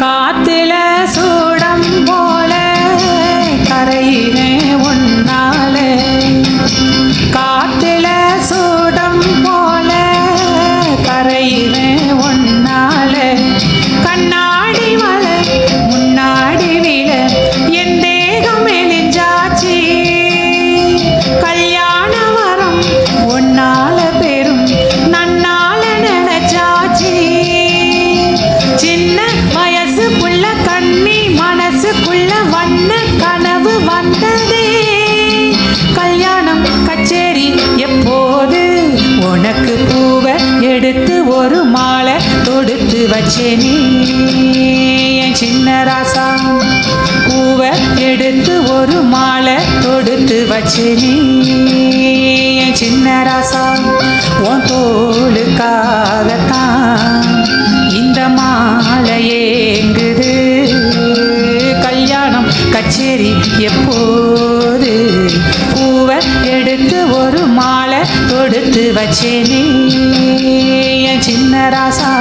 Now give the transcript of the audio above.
காத்துல சூடம் போல கரையினே உன்னால காத்துல சூடம் போல கரையினே உன்னால கண்ணா மனசுக்குள்ள கனவு வந்ததே. கல்யாணம் கச்சேரி எப்போது? உனக்கு பூவை எடுத்து ஒரு மாலை தொடுத்து வச்சேனே. என் சின்ன ராசா பூவை எடுத்து ஒரு மாலை தொடுத்து வச்சேனே. என் சின்ன ராசா உன் தோளுக்கா கச்சேரி எப்போது? பூவை எடுத்து ஒரு மாலை கொடுத்து வச்சேனே என் சின்ன ராசா.